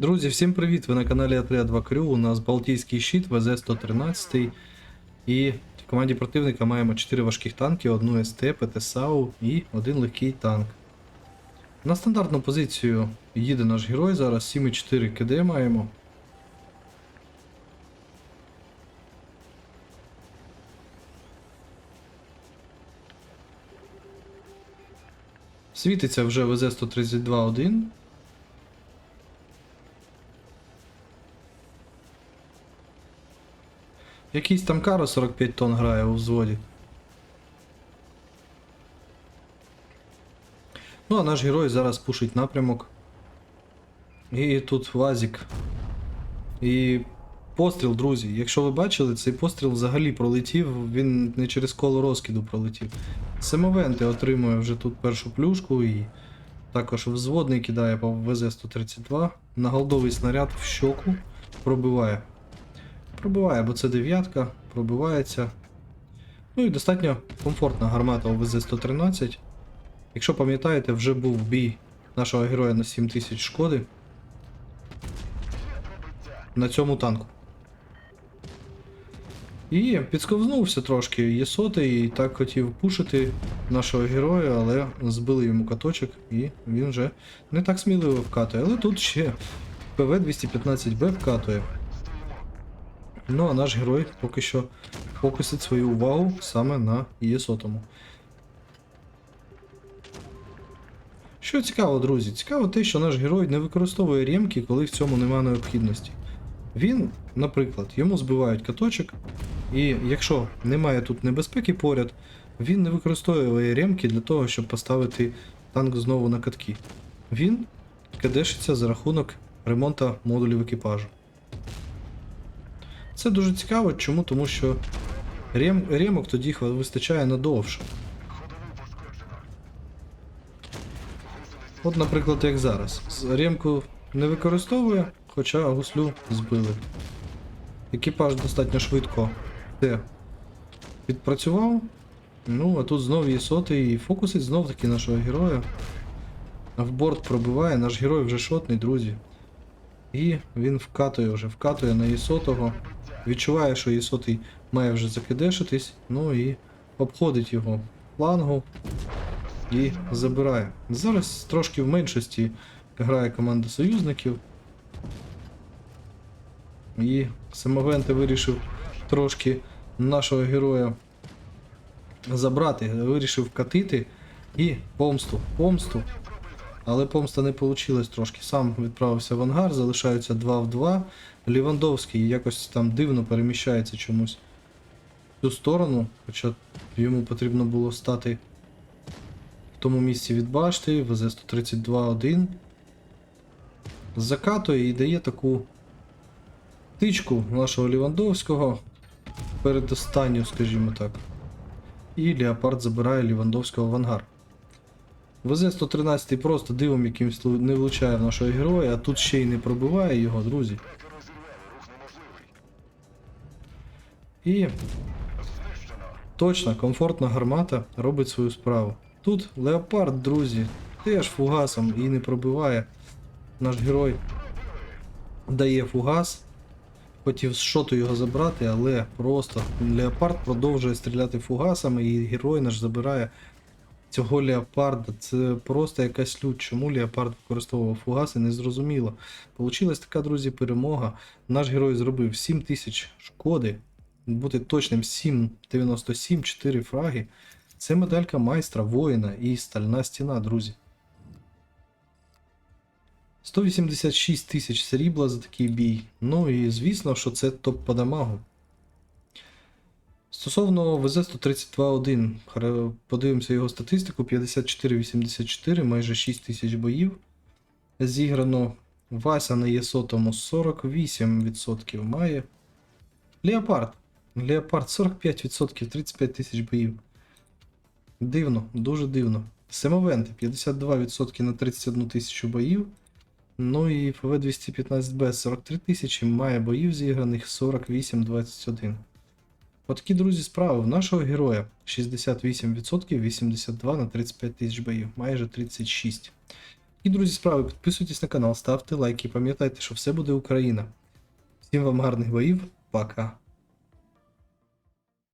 Друзі, всім привіт! Ви на каналі Атріа 2 Крю. У нас Балтійський щит ВЗ-113. І в команді противника маємо 4 важких танки, одну СТ, ПТСАУ і один легкий танк. На стандартну позицію їде наш герой зараз 7,4 КД маємо. Світиться вже ВЗ-132-1. Якийсь там каро 45 тонн грає у взводі. Ну, а наш герой зараз пушить напрямок. І тут вазик. І постріл, друзі. Якщо ви бачили, цей постріл взагалі пролетів, він не через коло розкиду пролетів. Семовенти отримує вже тут першу плюшку і також взводний кидає по ВЗ-132. На голдовий снаряд в щоку пробиває. Пробиває, бо це дев'ятка, пробивається. Ну і достатньо комфортна гармата у ВЗ-113. Якщо пам'ятаєте, вже був бій нашого героя на 7000 шкоди. На цьому танку. І підсковзнувся трошки Єсоти і так хотів пушити нашого героя, але збили йому каточок і він вже не так сміливо вкатує. Але тут ще ПВ-215Б вкатує. Ну а наш герой поки що фокусить свою увагу саме на ЄСотому. Що цікаво, друзі? Цікаво те, що наш герой не використовує ремки, коли в цьому немає необхідності. Він, наприклад, йому збивають каточок, і якщо немає тут небезпеки поряд, він не використовує ремки для того, щоб поставити танк знову на катки. Він кадешиться за рахунок ремонту модулів екіпажу. Це дуже цікаво, чому? Тому що рем, ремок тоді вистачає надовше. От, наприклад, як зараз. Ремку не використовує, хоча гуслю збили. Екіпаж достатньо швидко це відпрацював. Ну, а тут знов є сотий і фокусить знов таки нашого героя. В борт пробиває, наш герой вже шотний, друзі. І він вкатує вже, вкатує на Єсотого. Відчуває, що Єсотий має вже закидешитись, ну і обходить його флангу і забирає. Зараз трошки в меншості грає команда союзників. І Самовенте вирішив трошки нашого героя забрати, вирішив вкатити і помсту, помсту. Але помста не вийшло трошки. Сам відправився в ангар, залишаються 2 в 2. Лівандовський якось там дивно переміщається чомусь в цю сторону, хоча йому потрібно було стати в тому місці від башти, ВЗ-132-1. Закатує і дає таку тичку нашого Лівандовського. Передостанню, скажімо так. І Леопард забирає Лівандовського в ангар. ВЗ-113 просто дивом якимсь не влучає в нашого героя, а тут ще й не пробиває його, друзі. І точно, комфортна гармата робить свою справу. Тут Леопард, друзі, теж фугасом і не пробиває. Наш герой дає фугас. Хотів з шоту його забрати, але просто Леопард продовжує стріляти фугасами, і герой наш забирає цього леопарда. Це просто якась лють. Чому леопард використовував фугаси, незрозуміло. Получилась така, друзі, перемога. Наш герой зробив 7000 шкоди. Бути точним 7,97, 4 фраги. Це медалька майстра, воїна і стальна стіна, друзі. 186 тисяч срібла за такий бій. Ну і звісно, що це топ по. Стосовно ВЗ-132-1, хара- подивимося його статистику: 54-84, майже 6 тисяч боїв. Зіграно Вася на Єсотому 48% має. Леопард. Леопард 45%, 35 тисяч боїв. Дивно, дуже дивно. Семовенти 52% на 31 тисячу боїв. Ну і ФВ-215Б 43 тисячі, має боїв зіграних 48-21. Отакі, друзі, справи. В нашого героя 68%, 82 на 35 тисяч боїв, майже 36. І, друзі, справи, підписуйтесь на канал, ставте лайки, пам'ятайте, що все буде Україна. Всім вам гарних боїв, пока.